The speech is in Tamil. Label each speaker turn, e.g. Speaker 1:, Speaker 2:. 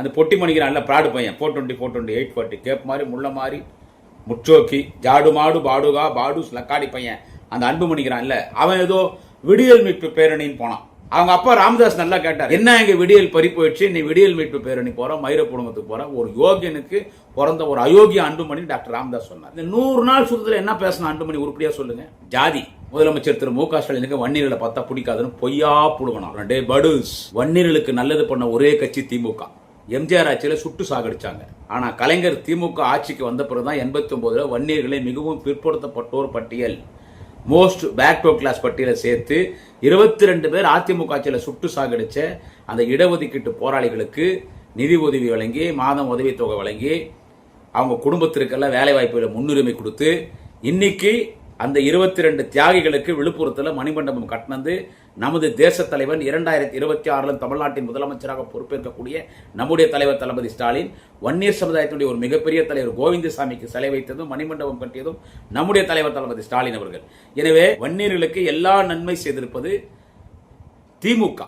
Speaker 1: அந்த பொட்டி மணிக்கிறான்ல ப்ராடு பையன் four twenty four twenty eight forty gap மாதிரி முள்ள மாதிரி முச்சோக்கி ஜாடு மாடு பாடுகா பாடு லக்காடி பையன் அந்த அன்பு மணிக்கிறான்ல அவன் ஏதோ விடியல் மீட்பு பேரணின்னு போனான். அவங்க அப்பா ராமதாஸ் நல்லா கேட்டார் என்ன எங்க விடியல் பறி போயிடுச்சு? நீ விடியல் மீட்பு பேரணி போற மயிர குடும்பத்துக்கு போற. ஒரு யோகியனுக்கு பிறந்த ஒரு அயோக்கிய அன்புமணி டாக்டர் ராமதாஸ் சொன்னார். இந்த நூறு நாள் சுத்தத்தில் என்ன பேசணும் அன்புமணி உருப்படியா சொல்லுங்க? ஜாதி. முதலமைச்சர் திரு மு க ஸ்டாலினுக்கு வன்னியர்களை பார்த்தா பிடிக்காதுன்னு பொய்யா புடுங்கணும் டே படுஸ். வன்னியர்களுக்கு நல்லது பண்ண ஒரே கட்சி திமுக எம்ஜிஆர் ஆட்சியில் சுட்டு சாகடிச்சாங்க. ஆனால் கலைஞர் திமுக ஆட்சிக்கு வந்த பிறகுதான் எண்பத்தி ஒம்போதில் வன்னியர்களை மிகவும் பிற்படுத்தப்பட்டோர் பட்டியல் மோஸ்ட் பேக்டோ கிளாஸ் பட்டியலை சேர்த்து இருபத்தி ரெண்டு பேர் அதிமுக ஆட்சியில் சுட்டு சாகடித்த அந்த இடஒதுக்கீட்டு போராளிகளுக்கு நிதி உதவி வழங்கி மாதம் உதவித்தொகை வழங்கி அவங்க குடும்பத்திற்கெல்லாம் வேலைவாய்ப்புகளை முன்னுரிமை கொடுத்து இன்னைக்கு அந்த இருபத்தி ரெண்டு தியாகிகளுக்கு விழுப்புரத்தில் மணிமண்டபம் கட்டினது. நமது தேச தலைவன் இரண்டாயிரத்தி இருபத்தி ஆறில் தமிழ்நாட்டின் முதலமைச்சராக பொறுப்பேற்கக்கூடிய நம்முடைய தலைவர் தளபதி ஸ்டாலின் வன்னியர் சமுதாயத்தினுடைய ஒரு மிகப்பெரிய தலைவர் கோவிந்தசாமிக்கு சிலை வைத்ததும் மணிமண்டபம் கட்டியதும் நம்முடைய தலைவர் தளபதி ஸ்டாலின் அவர்கள். எனவே வன்னியர்களுக்கு எல்லா நன்மை செய்திருப்பது திமுக.